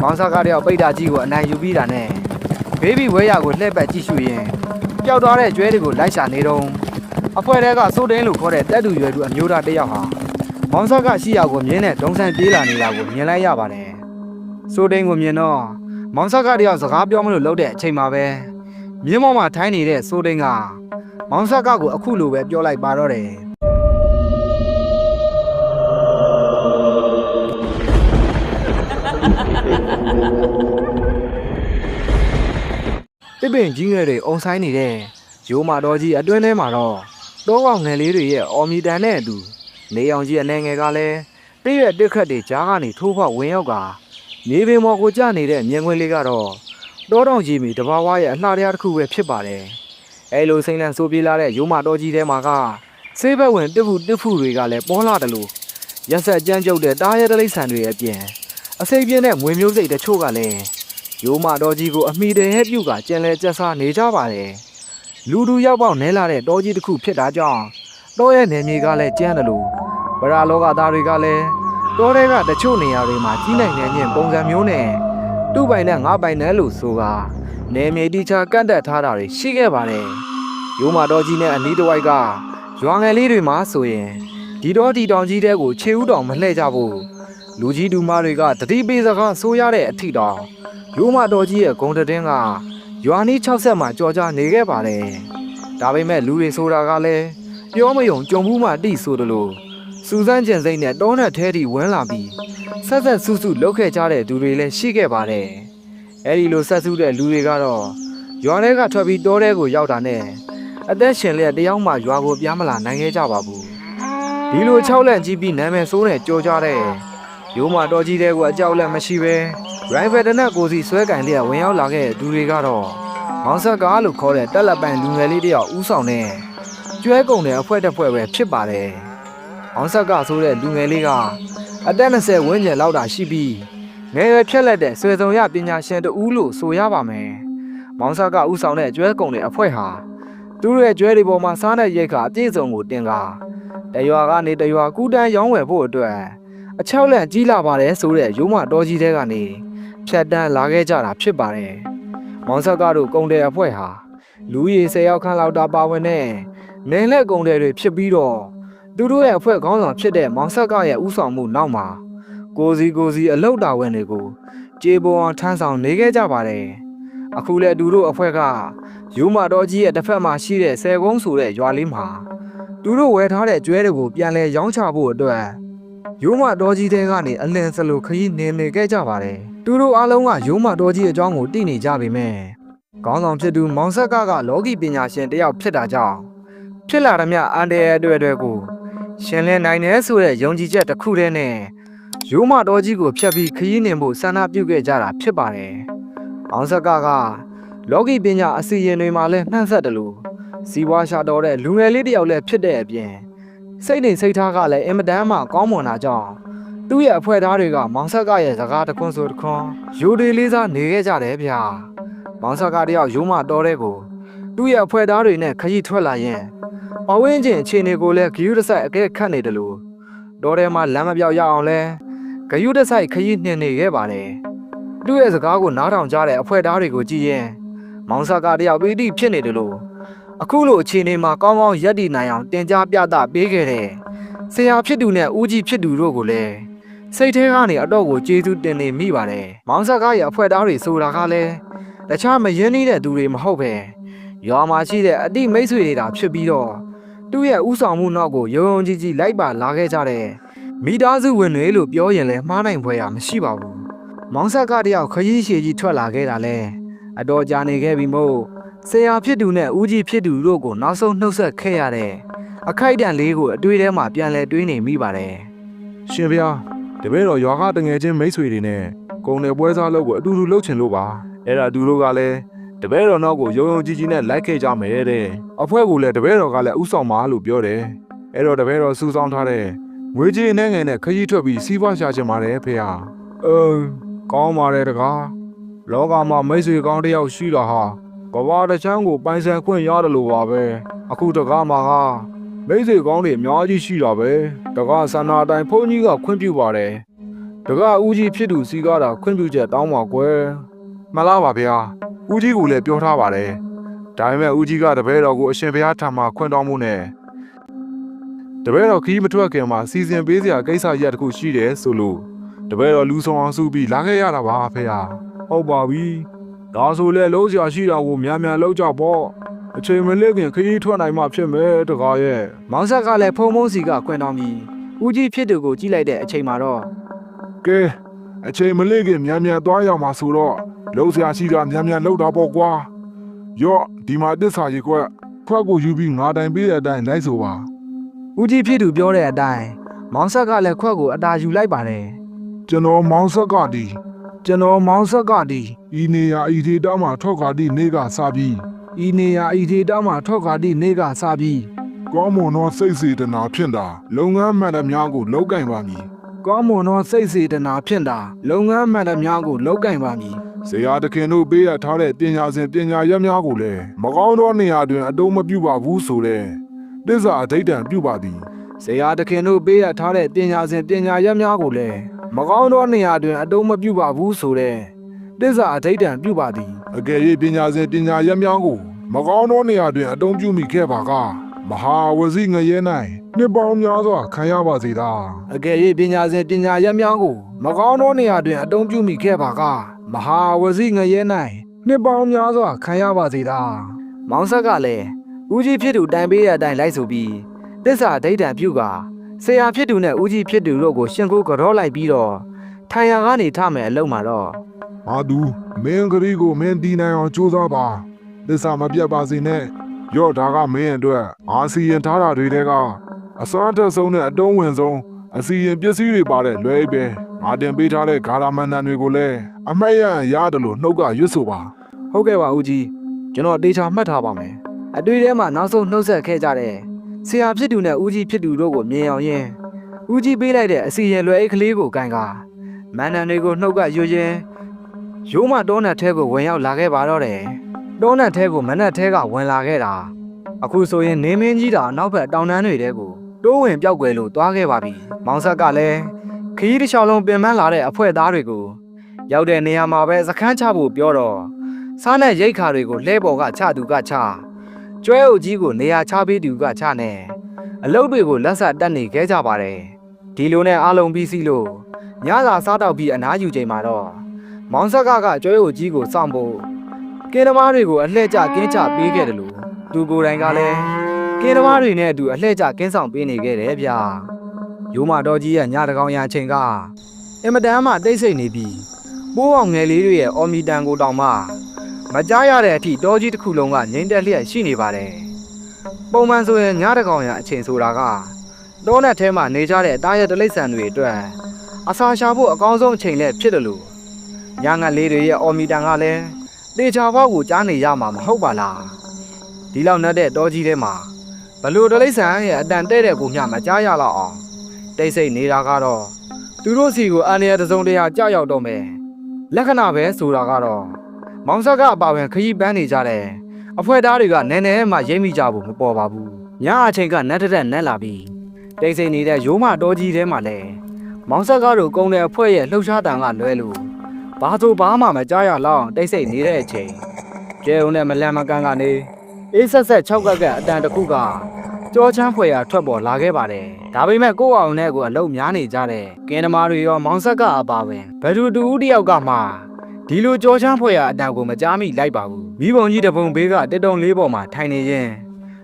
မောင်ဆကားတယောက်ပိတ်တာကြီးကိုအနိုင်ယူပြီးတာနဲ့ဘေဘီဝဲရကိုလှည့်ပတ်ကြည့်ရှုရင်ပျောက်သွားတဲ့ကျွဲတွေကိုလိုက်ရှာနေတော့အဖွဲတဲကစိုးတင်းလို့ခေါ်တဲ့တက်တူရွယ်သူအမျိုးသားတစ်ယောက်ဟာမောင်ဆကရှိရာကိုမြင်းနဲ့ဒုံဆန်ပြေးလာနေတာကိုမြင်လိုက်ရပါတယ်စိုးတင်းကိုမြင်တော့မောင်ဆကတယောက်စကားပြောမလို့လှုပ်တဲ့အချိန်မှာပဲမြင်းမောင်မှာထိုင်းနေတဲ့စိုးတင်းကမောင်ဆကကိုအခုလိုပဲပြောလိုက်ပါတော့တယ် တစ်ပင်ကြီးငယ်တွေအုံဆိုင်နေတဲ့ရိုးမာတော်ကြီးအတွင်းထဲမှာတော့တောကောင်ငယ်လေးတွေရဲ့အော်မီတန်နဲ့အတူနေအောင်ကြီးအနေငယ်ကလည်းပြည့်ရဲ့တစ်ခတ်တွေကြားကနေထိုးဖောက်ဝင်ရောက်ကမြေပင်ပေါ်ကိုကျနေတဲ့မြင်ကွင်းလေးကတော့တောတောင်ကြီးမီတဘာဝရဲ့အလှတရားတစ်ခုပဲဖြစ်ပါတယ်အဲလိုစိမ့်လန့်ဆိုးပြေးလာတဲ့ရိုးမာတော်ကြီးထဲမှာကဆေးဘက်ဝင်တစ်ဖူတစ်ဖူတွေကလည်းပေါ်လာတယ်လို့ရက်ဆက်ကြမ်းကြုတ်တဲ့တားရဲတလိษံတွေရဲ့အပြင် အစိပ်ပြင်းတဲ့မွေမျိုးစိတ်တချို့ကလည်းရိုးမတော်ကြီးကိုအမိတယ်ဟဲ့ပြုတ်ကကြံလဲကြက်စားနေကြပါတယ်လူတူရောက်ပေါက်နဲလာတဲ့တောကြီးတစ်ခုဖြစ်တာကြောင့်တောရဲ့နယ်မြေကလည်းကျန်းတယ်လို့ဗရာလောကသားတွေကလည်းတောတွေကတချို့နေရာတွေမှာကြီးနိုင်နေခြင်းပုံစံမျိုးနဲ့သူ့ပိုင်နဲ့ငါပိုင်နဲ့လို့ဆိုကနယ်မြေတိချာကန့်တက်ထားတာတွေရှိခဲ့ပါတယ်ရိုးမတော်ကြီးနဲ့အနီးတစ်ဝိုက်ကရွာငယ်လေးတွေမှာဆိုရင်ဒီတော့ဒီတောင်ကြီးတဲ့ကိုခြေဥတောင်မလှည့်ကြဘူး လူကြီးတူမတွေကတတိပေးစကားဆိုရတဲ့အထိတောင်ရိုးမတော်ကြီးရဲ့ဂုံတတင်းကရွာနီး60မှာကြော်ကြနေခဲ့ပါတယ်။ဒါပေမဲ့လူတွေဆိုတာကလည်းပြောမယုံကြုံမှုမှတိဆိုတယ်လို့စူစမ်းကျင်စိမ့်နဲ့တောနဲ့ထဲတီဝန်းလာပြီးဆက်ဆက်ဆူဆူလှုပ်ခဲ့ကြတဲ့သူတွေလည်းရှိခဲ့ပါတယ်။အဲဒီလိုဆက်ဆူတဲ့လူတွေကတော့ရွာထဲကထွက်ပြီးတောထဲကိုရောက်တာနဲ့အသက်ရှင်လျက်တယောက်မှရွာကိုပြားမလာနိုင်ခဲ့ကြပါဘူး။ဒီလို၆လက်ကြီးပြီးနာမည်ဆိုးနဲ့ကြော်ကြတဲ့ ရိုးမတော်ကြီးတဲ့ကအကြောက်လက်မရှိပဲရိုင်ဖယ်တနက်ကိုစီဆွဲကင်တဲ့ဝင်ရောက်လာခဲ့တဲ့သူတွေကတော့မောင်ဆက်ကားလို့ခေါ်တဲ့တက်လက်ပန်လူငယ်လေးတယောက်ဥဆောင်တဲ့ကျွဲကုန်တဲ့အဖွဲတစ်ဖွဲပဲဖြစ်ပါတယ်။မောင်ဆက်ကဆိုတဲ့လူငယ်လေးကအသက်20ဝန်းကျင်လောက်တာရှိပြီးငယ်ရွယ်ဖြက်လက်တဲ့ဆွေစုံရပညာရှင်တဦးလို့ဆိုရပါမယ်။မောင်ဆက်ကဥဆောင်တဲ့ကျွဲကုန်တဲ့အဖွဲဟာသူတို့ရဲ့ကျွဲတွေပေါ်မှာစားတဲ့ရိတ်ခါအပြည့်စုံကိုတင်ကာတရွာကနေတရွာကူတန်းရောင်းဝယ်ဖို့အတွက် အချောက်လက်ကြီးလာပါတယ်ဆိုတဲ့ရိုးမတော်ကြီးတဲ့ကနေဖြတ်တန်းလာခဲ့ကြတာဖြစ်ပါတယ်။မောင်ဆက်ကတော့ကုံတယ်အဖွဲ့ဟာလူကြီး၁၀ယောက်ခန့်လောက်တာပါဝင်တဲ့နေလက်ကုံတယ်တွေဖြစ်ပြီးတော့သူတို့ရဲ့အဖွဲ့ခေါင်းဆောင်ဖြစ်တဲ့မောင်ဆက်ကရဲ့ဥဆောင်မှုနောက်မှာကိုစီကိုစီအလောက်တာဝန်တွေကိုကြေပေါ်အောင်ထမ်းဆောင်နေခဲ့ကြပါတယ်။အခုလည်းသူတို့အဖွဲ့ကယူမာတော်ကြီးရဲ့တစ်ဖက်မှာရှိတဲ့ဆယ်ကုန်းဆိုတဲ့ရွာလေးမှာသူတို့ဝယ်ထားတဲ့ကျွဲတွေကိုပြန်လဲရောင်းချဖို့အတွက် ယူမာတော်ကြီးတဲ့ကနေအလင်းစလိုခရီးနေနေခဲ့ကြပါတယ်။သူတို့အားလုံးကရိုးမတော်ကြီးအကြောင်းကိုသိနေကြပေမဲ့ခေါင်းဆောင်ဖြစ်သူမောင်ဆက်ကကလောကီပညာရှင်တစ်ယောက်ဖြစ်တာကြောင့်ဖြစ်လာသမျှအန်တရာယ်အတွက်အတွက်ကိုရှင်လင်းနိုင်တယ်ဆိုတဲ့ယုံကြည်ချက်တစ်ခုတည်းနဲ့ရိုးမတော်ကြီးကိုဖျက်ပြီးခရီးနှင်ဖို့ဆန္ဒပြုခဲ့ကြတာဖြစ်ပါတယ်။မောင်ဆက်ကကလောကီပညာအစီရင်တွေမှာလည်းနှံ့ဆက်တယ်လို့စီးပွားရှာတော်တဲ့လူငယ်လေးတစ်ယောက်လည်းဖြစ်တဲ့အပြင် စိတ်နေစိတ်ထားကလည်းအင်မတန်မှကောင်းမွန်တာကြောင့်သူ့ရဲ့အဖွဲ့သားတွေကမောင်ဆက်ကရဲ့စကားတခွန်းဆိုတခွန်းယူဒီလေးစားနေခဲ့ကြတယ်ဗျာမောင်ဆက်ကတယောက်ယူမတော်တဲ့ကိုသူ့ရဲ့အဖွဲ့သားတွေနဲ့ခရီးထွက်လာရင်ပဝင်းကျင်အခြေအနေကိုလည်းဂယုတဆိုင်အကဲခတ်နေတယ်လို့တော်ထဲမှာလမ်းမပြောက်ရအောင်လဲဂယုတဆိုင်ခရီးနှင်နေခဲ့ပါတယ်သူ့ရဲ့စကားကိုနားထောင်ကြတဲ့အဖွဲ့သားတွေကိုကြည့်ရင်မောင်ဆက်ကတယောက်ပီတိဖြစ်နေတယ်လို့ အခုလိုအခြေအနေမှာကောင်းကောင်းရပ်တည်နိုင်အောင်တင် जा ပြသပေးခဲ့တဲ့ဆရာဖြစ်သူနဲ့ဦးကြီးဖြစ်သူတို့ကိုလည်းစိတ်ထဲကနေအတော့ကိုကျေးဇူးတင်နေမိပါတယ်။မောင်ဆက်ကားရဲ့အဖွဲ့သားတွေဆိုတာကလည်းတခြားမရင်းနှီးတဲ့သူတွေမဟုတ်ပဲရွာမှာရှိတဲ့အတိမိတ်ဆွေတွေတာဖြစ်ပြီးတော့သူ့ရဲ့ဥဆောင်မှုနောက်ကိုယုံယုံကြည်ကြည်လိုက်ပါလာခဲ့ကြတဲ့မိသားစုဝင်တွေလို့ပြောရင်လည်းမှားနိုင်ဖွယ်ရာမရှိပါဘူး။မောင်ဆက်ကတယောက်ခရီးရှည်ကြီးထွက်လာခဲ့တာလဲအတော်ကြာနေခဲ့ပြီမို့ ဆရာဖြစ်သူနဲ့ဦးကြီးဖြစ်သူတို့ကိုနောက်ဆုံးနှုတ်ဆက်ခဲ့ရတဲ့အခိုက်အတန့်လေးကိုအတွေ့အထဲမှာပြန်လဲတွေးနေမိပါတယ်။ရှင်ဗျာတပည့်တော်ရွာကတငယ်ချင်းမိတ်ဆွေတွေနဲ့ကုံတယ်ပွဲစားလုပ်ကိုအတူတူလုပ်ချင်လို့ပါအဲ့ဒါသူတို့ကလည်းတပည့်တော်နောက်ကိုယုံယုံကြည်ကြည်နဲ့လိုက်ခဲ့ကြမယ်တဲ့အဖွဲကိုလည်းတပည့်တော်ကလည်းဥဆောင်ပါလို့ပြောတယ်အဲ့တော့တပည့်တော်စူးစောင်းထားတဲ့ငွေကြေးနဲ့ငယ်နဲ့ခရီးထွက်ပြီးစီးပွားရှာချင်ပါတယ်ဖေဟာအင်းကောင်းပါတယ်တကားလောကမှာမိတ်ဆွေကောင်းတစ်ယောက်ရှိတာဟာ ကဘာတစ်ချမ်းကိုပိုင်ဆိုင်ခွင့်ရတယ်လို့ပါပဲအခုတကားမှာဟာမိတ်ဆွေကောင်းတွေအများကြီးရှိတာပဲတကားဆန္ဒအတိုင်းဘုန်းကြီးကခွင့်ပြုပါတယ်တကဦးကြီးဖြစ်သူစီကားတာခွင့်ပြုချက်တောင်းပါကွယ်မှန်လားပါဗျာဦးကြီးကလည်းပြောထားပါတယ်ဒါပေမဲ့ဦးကြီးကတပည့်တော်ကိုအရှင်ဘုရားထံမှာခွင့်တောင်းမှုနဲ့တပည့်တော်ခီးမထွက်ခင်မှာစီစဉ်ပေးစရာကိစ္စရက်တစ်ခုရှိတယ်ဆိုလို့တပည့်တော်လူဆောင်အောင်စုပြီးလာခဲ့ရတာပါဖေဟာဟုတ်ပါပြီ ဒါဆိုလဲလုံးစရာရှိတာကိုများများလောက်ကြပေါ့အချိန်မလစ်ခင်ခရီးထွက်နိုင်မှဖြစ်မယ်တကားရဲ့မောင်ဆက်ကလည်းဖုံဖုံစီကခွင်တောင်းပြီးဦးကြီးဖြစ်သူကိုကြည့်လိုက်တဲ့အချိန်မှာတော့ကဲအချိန်မလေးခင်မြန်မြန်သွားရမှာဆိုတော့လုံးစရာရှိတာမြန်မြန်လောက်တာပေါ့ကွာရော့ဒီမှာတစ္ဆာကြီးကွက်ခွက်ကိုယူပြီးငါတိုင်ပေးတဲ့အတိုင်းလိုက်ဆိုပါဦးကြီးဖြစ်သူပြောတဲ့အတိုင်းမောင်ဆက်ကလည်းခွက်ကိုအတာယူလိုက်ပါတယ်ကျွန်တော်မောင်ဆက်ကဒီ ကျွန်တော်မောင်ဆက်ကဒီဤနေရာဤဒေတာမှာထောက်ခါဒီနေကစားပြီးဤနေရာဤဒေတာမှာထောက်ခါတိနေကစပြီးကောင်းမွန်သောစိတ်စေတနာဖြင့်သာလုပ်ငန်းမှန်သမျှကိုလုပ်ကင်ပါမည်ကောင်းမွန်သောစိတ်စေတနာဖြင့်သာလုပ်ငန်းမှန်သမျှကိုလုပ်ကင်ပါမည်ဇေယျတခင်တို့ပေးရထားတဲ့ပညာစဉ်ပညာရက်များကိုလည်းမကောင်းသောနေရာတွင်အတုံးမပြုပါဘူးဆိုတဲ့တစ္ဆာအဋိဋ္ဌံပြုပါသည်ဇေယျတခင်တို့ပေးရထားတဲ့ပညာစဉ်ပညာရက်များကိုလည်း မကောင်းသောနေရာတွင်အတုံးမပြုပါဘူးဆိုတဲ့တစ္ဆာအဋိဋ္ဌံပြုပါသည်အကယ်၍ပညာစဉ်ပညာရက်များကိုမကောင်းသောနေရာတွင်အတုံးပြုမိခဲ့ပါကမဟာဝစီငရဲ၌နှစ်ပေါင်းများစွာခံရပါစေသာအကယ်၍ပညာစဉ်ပညာရက်များကိုမကောင်းသောနေရာတွင်အတုံးပြုမိခဲ့ပါကမဟာဝစီငရဲ၌နှစ်ပေါင်းများစွာခံရပါစေသာမောင်ဆက်ကလည်းဦးကြီးဖြစ်သူတိုင်ပေးရတဲ့အတိုင်းလိုက်ဆိုပြီးတစ္ဆာဒိဋ္ဌံပြုက ဆရာဖြစ်သူနဲ့ဦးကြီးဖြစ်သူတို့ကိုရှင်ကိုကြောလိုက်ပြီးတော့ထိုင်ရကနေထမယ်အလုံးမှာတော့။ဟာသူမင်းကလေးကိုမင်းတီးနိုင်အောင်ကြိုးစားပါ။သစ္စာမပြတ်ပါစေနဲ့။ရော့ဒါကမင်းအတွက်အာစီရင်ထားတာတွေတဲကအစွမ်းထက်ဆုံးနဲ့အတုံးဝင်ဆုံးအစီရင်ပစ္စည်းတွေပါတဲ့လွဲပဲ။ငါတင်ပေးထားတဲ့ဂါရမန်တန်တွေကိုလည်းအမတ်ရရတယ်လို့နှုတ်ကရွတ်ဆိုပါဟုတ်ကဲ့ပါဦးကြီးကျွန်တော်တေချာမှတ်ထားပါမယ်အတွေ့ထဲမှာနောက်ဆုံးနှုတ်ဆက်ခဲ့ကြတဲ့ ဆရာဖြစ်သူနဲ့ဦးကြီးဖြစ်သူတို့ကိုမြင်အောင်ရင်ဦးကြီးပေးလိုက်တဲ့အစီရင်လွယ်အိတ်ကလေးကိုကန်ကမန္တန်တွေကိုနှုတ်ကရွရင်ရိုးမတောနတ်ထဲကိုဝင်ရောက်လာခဲ့ပါတော့တယ်တောနတ်ထဲကိုမနက်ထဲကဝင်လာခဲ့တာအခုဆိုရင်နေမင်းကြီးတာနောက်ဘက်တောင်တန်းတွေတဲကိုတိုးဝင်ပြောက်ွယ်လို့သွားခဲ့ပါပြီမောင်ဆက်ကလည်းခရီးတစ်လျှောက်လုံးပင်ပန်းလာတဲ့အဖွဲသားတွေကိုရောက်တဲ့နေရာမှာပဲစခန်းချဖို့ပြောတော့စားနဲ့ရိတ်ခါတွေကိုလှဲပေါ်ကချသူကချ ကျွဲအုပ်ကြီးကိုနေရာချပေးသူကချနဲ့အလုတ်တွေကိုလက်ဆက်တက်နေခဲ့ကြပါတယ်ဒီလိုနဲ့အားလုံးပြီးစီလို့ညစာစားတော့ပြီးအနားယူချိန်မှာတော့မောင်ဆက်ကကကျွဲအုပ်ကြီးကိုစောင့်ဖို့ကင်းသမားတွေကိုအလှည့်ကျကင်းချပေးခဲ့တယ်လို့သူကိုယ်တိုင်ကလည်းကင်းသမားတွေနဲ့အတူအလှည့်ကျကင်းဆောင်ပေးနေခဲ့တယ်ဗျာရိုးမတော်ကြီးရဲ့ညတကောင်ရအချိန်ကအင်မတန်မှတိတ်ဆိတ်နေပြီးပိုးအောင်ငယ်လေးတွေရဲ့အော်မီတန်ကိုတောင်မှ မကြားရတဲ့အထိတောကြီးတစ်ခုလုံးကငိမ့်တက်လျက်ရှိနေပါတယ်။ပုံမှန်ဆိုရင်ညတစ်ကောင်ရအချိန်ဆိုတာကတောနဲ့ထဲမှာနေကြတဲ့အသားရတလိษံတွေအတွက်အစာရှာဖို့အကောင်းဆုံးအချိန်လည်းဖြစ်တယ်လို့ညငတ်လေးတွေရဲ့အော်မီတန်ကလည်းတေချာဘောက်ကိုကြားနေရမှာမဟုတ်ပါလား။ဒီလောက်နဲ့တဲ့တောကြီးထဲမှာဘလို့တလိษံရဲ့အတန်တဲ့တဲ့ကိုမျှမကြားရတော့အောင်တိတ်ဆိတ်နေတာကတော့သူတို့စီကိုအန်ရတစ်စုံတရာကြောက်ရောက်တော့မယ်လက္ခဏာပဲဆိုတာကတော့ မောင်ဆက်ကအပါဝင်ခရီးပန်းနေကြတယ်အဖွဲသားတွေကနည်းနည်းမှရိမ့်မိကြဘူးမပေါ်ပါဘူးညအချိန်ကနက်တက်တက်နက်လာပြီးတိတ်ဆိတ်နေတဲ့ရိုးမတော်ကြီးထဲမှာလဲမောင်ဆက်ကားတို့ကုန်းတဲ့အဖွဲရဲ့လှုပ်ရှားတံကလွဲလို့ဘာဆိုဘာမှမကြားရလောက်အောင်တိတ်ဆိတ်နေတဲ့အချိန်ကျဲုံနဲ့မလန်မကန်ကနေအေးဆက်ဆက်၆ကက်ကအတန်တစ်ခုကကြောချမ်းဖွယ်ရာထွက်ပေါ်လာခဲ့ပါတယ်ဒါပေမဲ့ကိုယ့်အောင်နဲ့ကိုအလုံးများနေကြတဲ့ကင်းသမားတွေရောမောင်ဆက်က အပါဝင်ဘယ်သူတူဦးတယောက်ကမှ ဒီလိုကြောချမ်းဖွဲ့ရအတန်ကိုမကြားမိလိုက်ပါဘူးမိဘုံကြီးတပုံဘေးကတက်တုံလေးပေါ်မှာထိုင်နေရင်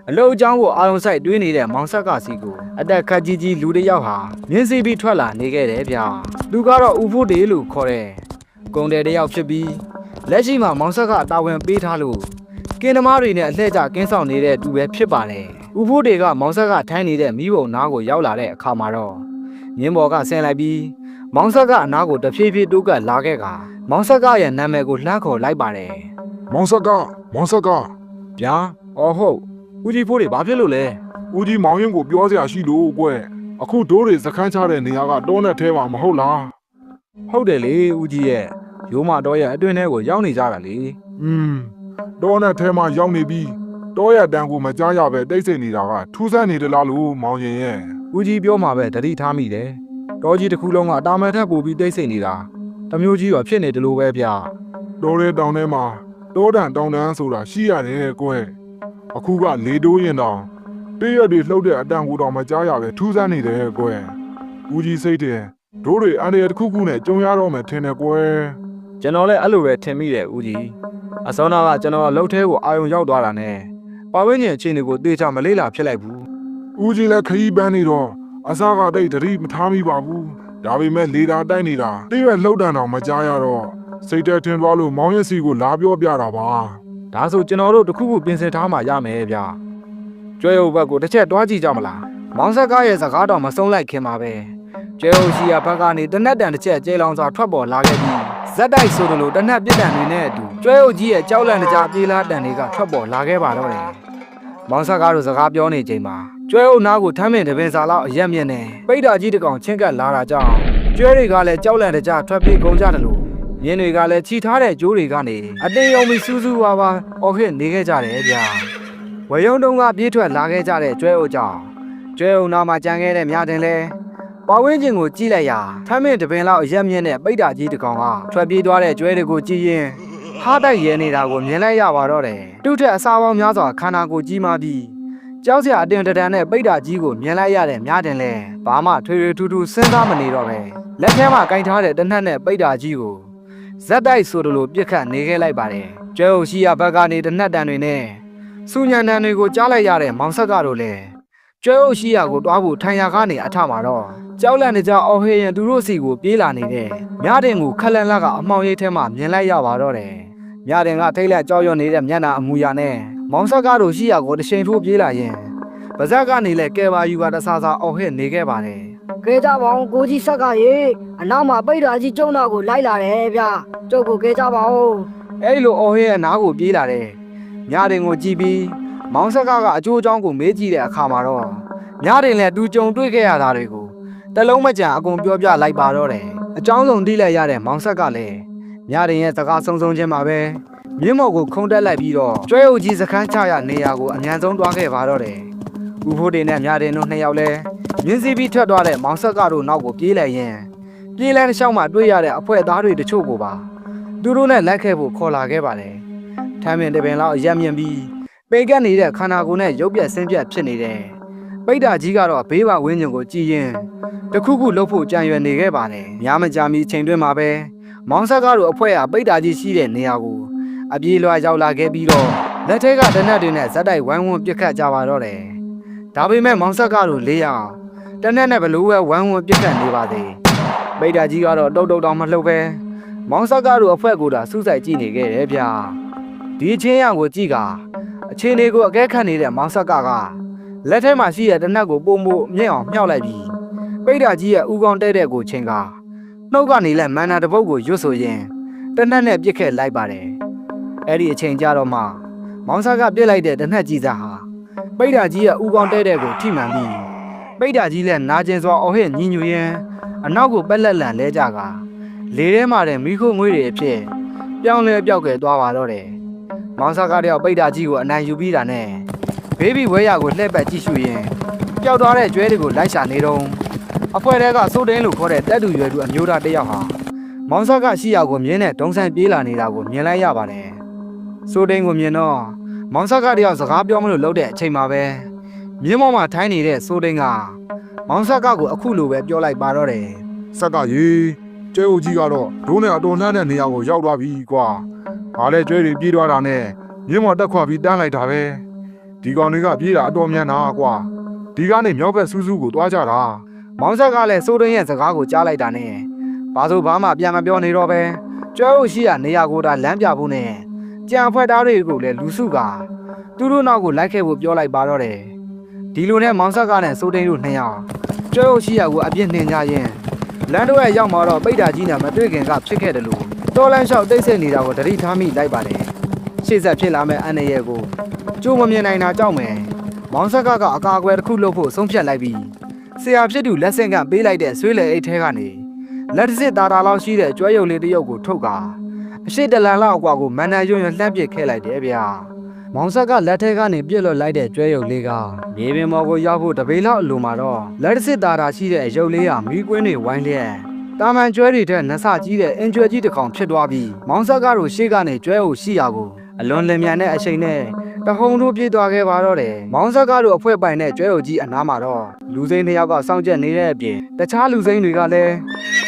အလုတ်အချောင်းကိုအာရုံစိုက်တွေးနေတဲ့မောင်ဆက်ကစီကိုအတက်ခတ်ကြီးကြီးလူတစ်ယောက်ဟာမြင်းစီပြီးထွက်လာနေခဲ့တယ်ဗျာသူကတော့ဦးဖို့တေးလို့ခေါ်တဲ့ကုံတယ်တစ်ယောက်ဖြစ်ပြီးလက်ရှိမှာမောင်ဆက်ကအတာဝန်ပေးထားလို့ကင်းသမားတွေနဲ့အလှည့်ကျကင်းဆောင်နေတဲ့သူပဲဖြစ်ပါတယ်ဦးဖို့တေးကမောင်ဆက်ကထိုင်းနေတဲ့မိဘုံနားကိုရောက်လာတဲ့အခါမှာတော့မြင်းဘော်ကဆင်းလိုက်ပြီးမောင်ဆက်ကအနားကိုတဖြည်းဖြည်းတိုးကပ်လာခဲ့က မောင်ဆက်ကရဲ့နာမည်ကိုလှမ်းခေါ်လိုက်ပါတယ်။မောင်ဆက်ကမောင်ဆက်က။ဗျာ။အော်ဟုတ်။ဦးကြီးဖိုးတွေဘာဖြစ်လို့လဲဦးကြီးမောင်ရင်ကိုပြောစရာရှိလို့ကွ။အခုဒိုးတွေစခန်းချတဲ့နေရာကတောနဲ့ထဲမှာမဟုတ်လား။ဟုတ်တယ်လေဦးကြီးရဲ့ရိုးမတော်ရဲ့အတွင်းထဲကိုရောက်နေကြတာလေ။อืมတောနဲ့ထဲမှာရောက်နေပြီးတောရတန်ကိုမကြားရပဲတိတ်ဆိတ်နေတာကထူးဆန်းနေတယ်လားလို့မောင်ရင်ရဲ့။ဦးကြီးပြောမှာပဲတတိထားမိတယ်တောကြီးတစ်ခုလုံးကအတာမန်ထက်ပိုပြီးတိတ်ဆိတ်နေတာ တမျိုးကြီးရောဖြစ်နေတယ်လို့ပဲဗျာတော်တဲ့တောင်ထဲမှာတောတန်တောင်တန်းဆိုတာရှိရတယ်ကွယ်အခုကလေတိုးရင်တောင်တည့်ရက်တွေလှုပ်တဲ့အတန်ကိုတောင်မကြားရပဲထူးဆန်းနေတယ်ကွယ်ဦးကြီးစိတ်တယ်တို့တွေအန္တရာယ်တစ်ခုခုနဲ့ကြုံရတော့မယ်ထင်တယ်ကွယ်ကျွန်တော်လည်းအဲ့လိုပဲထင်မိတယ်ဦးကြီးအစောနာကကျွန်တော်လှုပ်ထဲကိုအာယုံရောက်သွားတာနဲ့ပါဝင်းကျင်အခြေအနေကိုတေချာမလေးလာဖြစ်လိုက်ဘူးဦးကြီးလည်းခရီးပန်းနေတော့အစားကတိတ်တတိမထားမိပါဘူး ဒါပေမဲ့လေတာတိုက်နေတာတည့်ရက်လှုပ်တန်တောင်မကြားရတော့စိတ်တက်ထင်းသွားလို့မောင်ရစီကိုလာပြောပြတာပါဒါဆိုကျွန်တော်တို့တစ်ခုခုပြင်ဆင်ထားမှရမယ်ဗျာကျွဲဟုတ်ဘက်ကိုတစ်ချက်တွားကြည့်ကြမလားမောင်ဆက်ကားရဲ့စကားတော်မဆုံးလိုက်ခင်ပါပဲကျွဲဟုတ်ရှိရဘက်ကနေတနက်တန်တစ်ချက်ကျေလောင်စွာထွက်ပေါ်လာခဲ့ပြီးဇက်တိုက်ဆိုသလိုတနက်ပြစ်တန်တွေနဲ့အတူကျွဲဟုတ်ကြီးရဲ့ကြောက်လန့်တကြားပြေးလားတန်တွေကထွက်ပေါ်လာခဲ့ပါတော့တယ်မောင်ဆက်ကားတို့စကားပြောနေချိန်မှာ ကျွဲဟုတ်နားကိုထမ်းမင်တပင်စာလောက်အရက်မြင့်နေပိတ်တာကြီးတစ်ကောင်ချင်းကပ်လာတာကြောင့်ကျွဲတွေကလည်းကြောက်လန့်တကြားထွက်ပြေးကုန်ကြတယ်လို့မြင်းတွေကလည်းခြိထားတဲ့ကြိုးတွေကနေအတင်းယုံပြီးစူးစူးဝါးဝါအော်ခစ်နေခဲ့ကြတယ်ဗျာဝေယုံတုံးကပြေးထွက်လာခဲ့ကြတဲ့ကျွဲအိုကြောင့်ကျွဲအိုနာမှာကြံခဲ့တဲ့မြတင်လဲပဝင်းကျင်ကိုကြည့်လိုက်ရာထမ်းမင်းတပင်လောက်အရက်မြင့်တဲ့ပိတ်တာကြီးတစ်ကောင်ကထွက်ပြေးသွားတဲ့ကျွဲတွေကိုကြည့်ရင်ဟားတိုက်ရဲနေတာကိုမြင်လိုက်ရပါတော့တယ်တူထက်အစာပေါင်းများစွာခန္ဓာကိုယ်ကြီးမားပြီး ကြောက်စရာအတင်တတန်နဲ့ပိတ်တာကြီးကိုမြင်လိုက်ရတဲ့မြတင်လဲဘာမှထွေထွေထူးထူးစဉ်းစားမနေတော့ပဲလက်ထဲမှာကင်ထားတဲ့တနက်နဲ့ပိတ်တာကြီးကိုဇက်တိုက်ဆိုလိုပြစ်ခတ်နေခဲ့လိုက်ပါတယ်။ကျွဲဟုတ်ရှိရဘက်ကနေတနက်တန်တွေနဲ့စူညံတန်တွေကိုကြားလိုက်ရတဲ့မောင်ဆက်ကတော့လေကျွဲဟုတ်ရှိရကိုတွားဖို့ထိုင်ရကနေအထမှာတော့ကြောက်လန့်နေကြအော်ဟေးရင်သူတို့စီကိုပြေးလာနေတဲ့မြတင်ကိုခက်လန့်လန့်ကအမှောင်ရိပ်ထဲမှာမြင်လိုက်ရပါတော့တယ်။မြတင်ကထိတ်လက်ကြောက်ရွံ့နေတဲ့မျက်နှာအမူအရာနဲ့ မောင်ဆက်ကတော့ရှိရကိုတစ်ချိန်ထိုးပြေးလာရင်ပါဇက်ကနေလဲကဲပါယူပါတဆာဆာအော်ဟေးနေခဲ့ပါတယ်။ကဲကြပါအောင်ကိုကြီးဆက်ကရေအနောက်မှာပိတ်တာကြီးကျုံတော့ကိုလိုက်လာတယ်ဗျကျုပ်ကိုကဲကြပါဦးအဲ့ဒီလိုအော်ဟဲရဲ့နားကိုပြေးလာတယ်။မြတင်ကိုကြည့်ပြီးမောင်ဆက်ကကအကျိုးအကြောင်းကိုမေးကြည့်တဲ့အခါမှာတော့မြတင်လည်းတူကြုံတွေ့ခဲ့ရတာတွေကိုတလုံးမကြံအကုန်ပြောပြလိုက်ပါတော့တယ်။အကြောင်းစုံသိလိုက်ရတဲ့မောင်ဆက်ကလည်းမြတင်ရဲ့စကားဆုံးဆုံးချင်းမှာပဲ မြင်းမော်ကိုခုံတက်လိုက်ပြီးတော့ကျွဲအုပ်ကြီးစခန်းချရနေရာကိုအမြန်ဆုံးတွားခဲ့ပါတော့တယ်။ဦးဖိုးတင်နဲ့မြတင်တို့နှစ်ယောက်လည်းမြင်းစီပြီးထွက်သွားတဲ့မောင်ဆက်ကတို့နောက်ကိုပြေးလိုက်ရင်ပြေးလန်းတစ်လျှောက်မှတွေ့ရတဲ့အဖွဲသားတွေတချို့ကိုပါသူတို့နဲ့လိုက်ခဲ့ဖို့ခေါ်လာခဲ့ပါတယ်။ထမ်းမင်တပင်လောက်အရက်မြင့်ပြီးပိတ်ကပ်နေတဲ့ခန္ဓာကိုယ်နဲ့ရုပ်ပြက်ဆင်းပြက်ဖြစ်နေတယ်။ပိတ်တာကြီးကတော့ဘေးပါဝင်းကျင်ကိုကြည်ရင်တခုခုလှုပ်ဖို့ကြံရွယ်နေခဲ့ပါတယ်။များမကြာမီအချိန်တွင်းမှာပဲမောင်ဆက်ကားတို့အဖွဲ့ဟာပိတ်တာကြီးရှိတဲ့နေရာကို အပြေးလွှာရောက်လာခဲ့ပြီးတော့လက်ထဲကတနက်တွေနဲ့ဇက်တိုက်ဝိုင်းဝန်းပစ်ခတ်ကြပါတော့တယ်။ဒါပေမဲ့မောင်ဆက်ကားတို့၄ယောက်တနက်နဲ့ဘလို့ပဲဝိုင်းဝန်းပစ်ခတ်နေပါသေး။ပိတ်တာကြီးကတော့တုတ်တုတ်တောင်မလှုပ်ပဲမောင်ဆက်ကားတို့အဖွဲ့ကိုဒါစူးစိုက်ကြည့်နေခဲ့တယ်ဗျာဒီအချင်းရကိုကြည့်ကအခြေအနေကိုအကဲခတ်နေတဲ့မောင်ဆက်ကကလက်ထဲမှာရှိတဲ့တနက်ကိုပုံမှုမြင့်အောင်မြှောက်လိုက်ပြီးပိတ်တာကြီးရဲ့ဥကောင်းတဲ့တဲ့ကိုချင်းကနှုတ်ကနေလဲမန္နာတပုတ်ကိုရွတ်ဆိုရင်တနက်နဲ့ပြစ်ခဲ့လိုက်ပါတယ် အဲ့ဒီအချိန်ကြတော့မှမောင်ဆက်ကပြစ်လိုက်တဲ့တနက်ကြီးစားဟာပိတ်တာကြီးရဲ့ဥကောင်းတဲ့တဲ့ကိုထိမှန်ပြီးပိတ်တာကြီးလည်းနာကျင်စွာအော်ဟစ်ညင်ညူရန်အနောက်ကိုပက်လက်လန်လဲကြကလေထဲမှာတဲ့မိခိုးငွေတွေအဖြစ်ပြောင်းလဲပြောက်ကွယ်သွားပါတော့တယ်။မောင်ဆကားတယောက်ပိတ်တာကြီးကိုအနိုင်ယူပြီးတာနဲ့ဘေဘီဝဲရကိုလှည့်ပတ်ကြည့်ရှုရင်ပျောက်သွားတဲ့ကျွဲတွေကိုလိုက်ရှာနေတော့အဖွဲတဲကစိုးတင်းလို့ခေါ်တဲ့တက်တူရွယ်သူအမျိုးသားတစ်ယောက်ဟာမောင်ဆကရှိရာကိုမြင်းနဲ့ဒုံဆိုင်ပြေးလာနေတာကိုမြင်လိုက်ရပါတယ်။ စိုးတင်းကိုမြင်တော့မောင်ဆကတယောက်စကားပြောမလို့လှုပ်တဲ့အချိန်မှာပဲမြင်းမောင်မှာထိုင်းနေတဲ့စိုးတင်းကမောင်ဆကကိုအခုလိုပဲပြောလိုက်ပါတော့တယ်။ဆက်ကရေကျဲဦးကြီးကတော့ဒိုးနဲ့အတော်နှမ်းတဲ့နေရာကိုရောက်သွားပြီကွာ။ဘာလဲကျွဲတွေပြေးသွားတာနဲ့မြင်းမော်တက်ခွာပြီးတန်းလိုက်တာပဲ။ဒီကောင်တွေကပြေးတာအတော်မြန်တာကွာ။ဒီကနေမြောက်ဘက်စူးစူးကိုသွားကြတာမောင်ဆက်ကလည်းစိုးတင်းရဲ့စကားကိုကြားလိုက်တာနဲ့ဘာလို့ဘာမှပြန်မပြောနေတော့ပဲကျွဲဟုတ်ရှိရနေရာကိုဒါလမ်းပြဖို့နဲ့ ကြံဖွဲ့သားတွေကိုလည်းလူစုကသူတို့နောက်ကိုလိုက်ခဲ့ဖို့ပြောလိုက်ပါတော့တယ်ဒီလိုနဲ့မောင်ဆက်ကနဲ့စိုးတင်းတို့နှစ်ယောက်ကျွဲဟုတ်ရှိရကိုအပြစ်နှင်ကြရင်လမ်းတော့ရဲ့ရောက်มาတော့ပိတ်တာကြီးနဲ့မတွေ့ခင်ကဖြစ်ခဲ့တယ်လို့တော်လန်းလျှောက်တိတ်ဆိတ်နေတာကိုတတိထားမိလိုက်ပါတယ်ရှေ့ဆက်ဖြစ်လာမဲ့အန်ရရဲ့ကိုကြိုးမမြင်နိုင်တာကြောက်မယ်မောင်ဆက်ကကအကာအကွယ်တစ်ခုလုပ်ဖို့ဆုံးဖြတ်လိုက်ပြီးဆရာဖြစ်သူလက်ဆင့်ကပေးလိုက်တဲ့ဆွေးလေအိတ်ထဲကနေလက်တစ်စစ်တာတာလောက်ရှိတဲ့ကျွဲရုံလေးတစ်ရုပ်ကိုထုတ်ကာ အရှိတလန်လောက်အကွာကိုမန်နာယွန်းယွန်းလှမ်းပစ်ခဲ့လိုက်တယ်ဗျာမောင်ဆက်ကလက်ထက်ကနေပြစ်လွတ်လိုက်တဲ့ကျွဲရုပ်လေးကမြေပြင်ပေါ်ကိုရောက်ဖို့တပေလောက်အလိုမှာတော့လက်တစ်စစ်သားတာရှိတဲ့ရုပ်လေးဟာမီးကွင်းတွေဝိုင်းလျက်တာမန်ကျွဲတွေထက်နှဆကြီးတဲ့အင်ကျွဲကြီးတစ်ကောင်ဖြစ်သွားပြီးမောင်ဆက်ကတော့ရှေ့ကနေကျွဲကိုရှိရကိုအလွန်လင်မြန်တဲ့အချိန်နဲ့တဟုန်တို့ပြေးသွားခဲ့ပါတော့တယ်မောင်ဆက်ကတော့အဖွဲပိုင်တဲ့ကျွဲကိုကြီးအနားမှာတော့လူစိမ်းတစ်ယောက်ကစောင့်ကြက်နေတဲ့အပြင်တခြားလူစိမ်းတွေကလည်း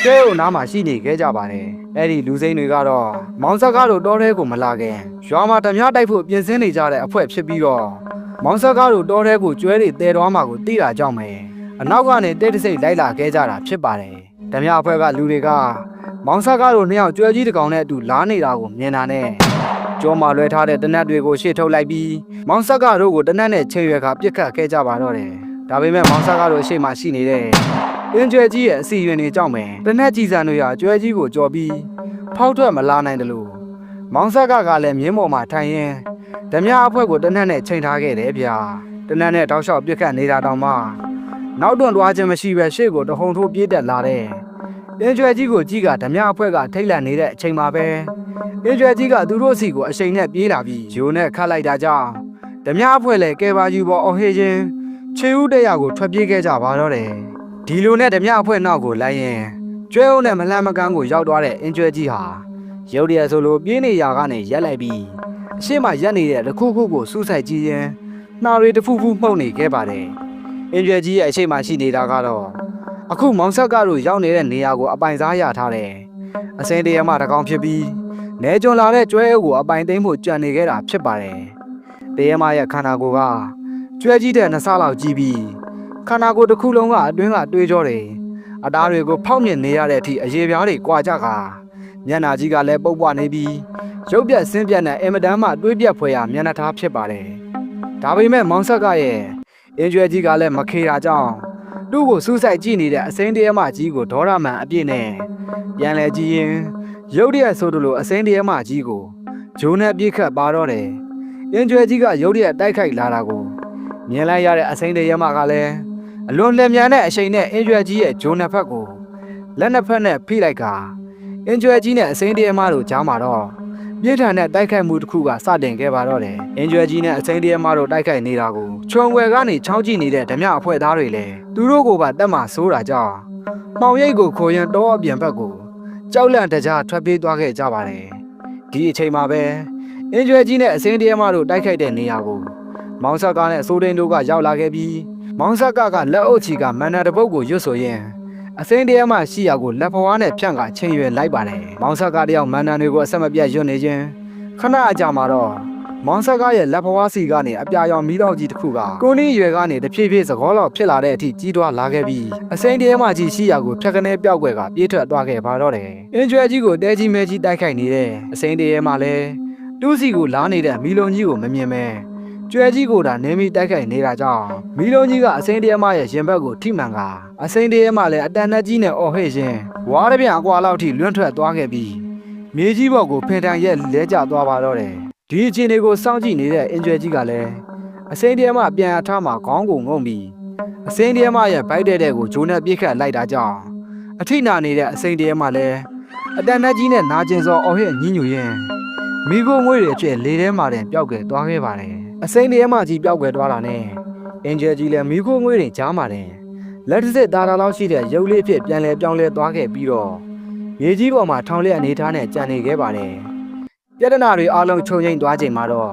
ကျွဲကိုနားမှာရှိနေခဲ့ကြပါတယ် အဲ့ဒီလူစိမ်းတွေကတော့မောင်ဆက်ကတော့တောထဲကိုမလာခင်ရွာမှာဓမြတိုက်ဖို့ပြင်ဆင်နေကြတဲ့အဖွဲဖြစ်ပြီးတော့မောင်ဆက်ကတော့တောထဲကိုကျွဲတွေတဲတော်မှာကိုတိတာကြောင့်ပဲအနောက်ကနေတိတ်တဆိတ်လိုက်လာခဲ့ကြတာဖြစ်ပါတယ်ဓမြအဖွဲ့ကလူတွေကမောင်ဆက်ကတော့နှစ်ယောက်ကျွဲကြီးတစ်ကောင်နဲ့အတူလာနေတာကိုမြင်တာနဲ့ကျောမှာလွှဲထားတဲ့တနတ်တွေကိုရှေ့ထုတ်လိုက်ပြီးမောင်ဆက်ကတို့ကိုတနတ်နဲ့ချေရွယ်ကပြစ်ခတ်ခဲ့ကြပါတော့တယ်။ဒါပေမဲ့မောင်ဆက်ကတို့ရှေ့မှာရှိနေတဲ့ အင်းကျွဲကြီးရဲ့အစီအရင်တွေကြောင့်ပဲတနတ်ကြီးစံတို့ရကျွဲကြီးကိုကြော်ပြီးဖောက်ထွက်မလာနိုင်တယ်လို့မောင်ဆက်ကကလည်းမြင်းပေါ်မှာထိုင်ရင်းဓမြအဖွဲကိုတနတ်နဲ့ချိန်ထားခဲ့တယ်ဗျာ။တနတ်နဲ့တောက်လျှောက်ပြစ်ခတ်နေတာတောင်မှနောက်တွန့်သွားခြင်းမရှိပဲရှေ့ကိုတဟုန်ထိုးပြေးတက်လာတဲ့အင်းကျွဲကြီးကိုကြီးကဓမြအဖွဲကထိတ်လန့်နေတဲ့အချိန်မှာပဲအင်းကျွဲကြီးကသူတို့စီကိုအရှိန်နဲ့ပြေးလာပြီးယိုနဲ့ခတ်လိုက်တာကြောင့်ဓမြအဖွဲ့လည်းကဲပါယူပေါ်အောင်ဟေးချင်းခြေဦးတရာကိုထွက်ပြေးခဲ့ကြပါတော့တယ် ဒီလိုနဲ့ဓမြအဖွဲ့နောက်ကိုလိုက်ရင်ကျွဲဦးနဲ့မလန့်မကန်းကိုရောက်သွားတဲ့အင်းကျွဲကြီးဟာရုတ်တရက်ဆိုလိုပြေးနေရာကနေရက်လိုက်ပြီးအရှိမရက်နေတဲ့တစ်ခုခုကိုစူးစိုက်ကြည့်ရင်နှာရီတစ်ဖူးဖူးမှုတ်နေခဲ့ပါတယ်အင်းကျွဲကြီးရဲ့အရှိမရှိနေတာကတော့အခုမောင်ဆက်ကတော့ရောက်နေတဲ့နေရာကိုအပိုင်စားရထားတယ်အစင်းတရမတကောင်ဖြစ်ပြီးနဲကြွန်လာတဲ့ကျွဲအုပ်ကိုအပိုင်သိမ်းဖို့ကြံနေခဲ့တာဖြစ်ပါတယ်။တရေမရဲ့ခန္ဓာကိုယ်ကကျွဲကြီးတဲ့နှစ်ဆလောက်ကြီးပြီး ခန္ဓာကိုယ်တစ်ခုလုံးကအတွင်းကတွေးကြောတယ်။အသားတွေကိုဖောက်မြင်နေရတဲ့အထိအရေပြားတွေကွာကြကမျက်နှာကြီးကလည်းပုပ်ပွားနေပြီးရုပ်ပြက်ဆင်းပြက်နဲ့အင်မတန်မှတွေးပြက်ဖွယ်ရမျက်နှာသားဖြစ်ပါတယ်။ဒါပေမဲ့မောင်ဆက်ကရဲ့အင်ကျွဲကြီးကလည်းမခေတာကြောင့်သူ့ကိုစူးစိုက်ကြည့်နေတဲ့အစိမ်းတရေမကြီးကိုဒေါရမန်အပြည့်နဲ့ပြန်လဲကြည့်ရင်ရုတ်တရက်ဆိုသလိုအစိမ်းတရမကြီးကိုဂျိုးနဲ့ပြစ်ခတ်ပါတော့တယ်။အင်ကျွဲကြီးကရုတ်တရက်တိုက်ခိုက်လာတာကိုမြင်လိုက်ရတဲ့အစိမ်းတရမကလည်း အလွန်လျင်မြန်တဲ့အချိန်နဲ့အင်ကျွဲကြီးရဲ့ဂျိုးနှစ်ဖက်ကိုလက်နှစ်ဖက်နဲ့ဖိလိုက်ကအင်ကျွဲကြီးနဲ့အစိမ်းတရမတို့ကြားမှာတော့ပြင်းထန်တဲ့တိုက်ခိုက်မှုတစ်ခုကစတင်ခဲ့ပါတော့တယ်။အင်ကျွဲကြီးနဲ့အစိမ်းတရမတို့တိုက်ခိုက်နေတာကိုခြုံဝယ်ကနေချောင်းကြည့်နေတဲ့ဓမြအဖွဲ့သားတွေလည်းသူတို့ကိုပါတက်မှဆိုးတာကြောင့်မှောင်ရိပ်ကိုခိုရင်တောအပြင်ဘက်ကိုကြောက်လန့်တကြားထွက်ပြေးသွားခဲ့ကြပါတယ်။ဒီအချိန်မှာပဲအင်ကျွဲကြီးနဲ့အစင်းတရမတို့တိုက်ခိုက်တဲ့နေရာကိုမောင်ဆက်ကားနဲ့အစိုးတိန်တို့ကရောက်လာခဲ့ပြီး မောင်ဆက်ကကလက်အုပ်ချီကမန္တတပုတ်ကိုရွတ်ဆိုရင်အစင်းတရမရှိရာကိုလက်ဖွားနဲ့ဖြန့်ကချိန်ရွယ်လိုက်ပါတယ်။မောင်ဆက်ကတယောက်မန္တန်တွေကိုအဆက်မပြတ်ရွတ်နေခြင်းခဏအကြာမှာတော့မောင်ဆက်ကရဲ့လက်ဖွားစီကနေအပြာရောင်မီးတော့ကြီးတစ်ခုကကိုလင်းရွယ်ကနေတဖြည်းဖြည်းသကောလောက်ဖြစ်လာတဲ့အထိကြီးထွားလာခဲ့ပြီးအစိမ်းတရမကြီးရှိရာကိုဖြတ်ကနေပြောက်ွယ်ကပြေးထွက်သွားခဲ့ပါတော့တယ်။အင်ကျွဲကြီးကိုတဲကြီးမဲကြီးတိုက်ခိုက်နေတဲ့အစိမ်းတရမလည်းတူးစီကိုလာနေတဲ့မီလုံကြီးကိုမမြင်မဲ ကျွဲကြီးကိုဒါနင်းပြီးတိုက်ခိုက်နေတာကြောင့်မီလုံကြီးကအစိမ်းတရမရဲ့ရင်ဘက်ကိုထိမှန်ကအစိမ်းတရမလည်းအတန်နဲ့ကြီးနဲ့အော်ဟစ်ရင်ဝါးရပြန်အကွာလောက်ထိလွန့်ထွက်သွားခဲ့ပြီးမြေကြီးဘော်ကိုဖင်တန်ရက်လဲကျသွားပါတော့တယ်။ဒီအခြေအနေကိုစောင့်ကြည့်နေတဲ့အင်ကျွဲကြီးကလည်းအစိမ်းတရမပြန်အထားမှာခေါင်းကိုငုံပြီးအစိမ်းတရမရဲ့ဗိုက်တဲ့တဲ့ကိုဂျိုးနဲ့ပြစ်ခတ်လိုက်တာကြောင့်အထိနာနေတဲ့အစိမ်းတရမလည်းအတန်နဲ့ကြီးနဲ့နာကျင်စောအော်ဟစ်ညှဉ်းညူရင်းမိဖို့ငွေတွေအကျဲလေထဲမှာတင်ပျောက်ကဲသွားခဲ့ပါတယ် အစိမ်းတရမကြီးပျောက်ကဲသွားတာနဲ့အင်ဂျယ်ကြီးလည်းမိခိုးငွေတွေကြားမှာတင်လက်တစ်စစ်သားတာလောက်ရှိတဲ့ရုပ်လေးဖြစ်ပြန်လဲပြောင်းလဲသွားခဲ့ပြီးတော့မြေကြီးပေါ်မှာထောင်လျက်အနေထားနဲ့ကြံနေခဲ့ပါတယ်ပြဿနာတွေအလုံးချုံငိမ့်သွားချိန်မှာတော့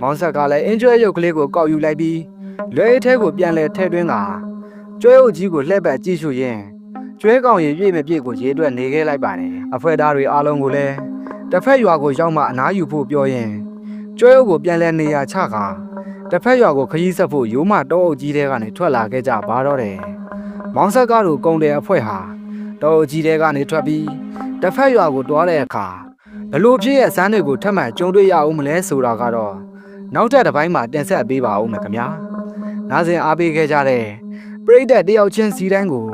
မောင်ဆက်ကလည်းအင်ဂျယ်ရုပ်ကလေးကိုကောက်ယူလိုက်ပြီးလွယ်အေးထဲကိုပြန်လဲထဲသွင်းကကျွဲအုပ်ကြီးကိုလှည့်ပတ်ကြည့်ရှုရင်းကျွဲကောင်ရင်ပြည့်မပြည့်ကိုရေးအတွက်နေခဲ့လိုက်ပါတယ်အဖွဲသားတွေအားလုံးကိုလည်းတစ်ဖက်ရွာကိုရောက်မှအနားယူဖို့ပြောရင် ကျွဲအုပ်ကိုပြန်လဲနေရာချကာတစ်ဖက်ရွာကိုခရီးဆက်ဖို့ရိုးမတောအုပ်ကြီးတဲကနေထွက်လာခဲ့ကြပါတော့တယ်မောင်ဆက်ကားတို့ကုံတယ်အဖွဲဟာတောအုပ်ကြီးတဲကနေထွက်ပြီးတစ်ဖက်ရွာကိုတွားတဲ့အခါဘလို့ဖြစ်ရဲ့ဇန်းတွေကိုထပ်မံကြုံတွေ့ရအောင်မလဲဆိုတာကတော့နောက်ထပ်တစ်ပိုင်းမှာတင်ဆက်ပေးပါဦးမယ်ခင်ဗျာနားဆင်အားပေးခဲ့ကြတဲ့ပရိသတ်တယောက်ချင်းစီတိုင်းကို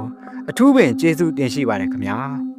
အထူးပင်ကျေးဇူးတင်ရှိပါတယ်ခင်ဗျာ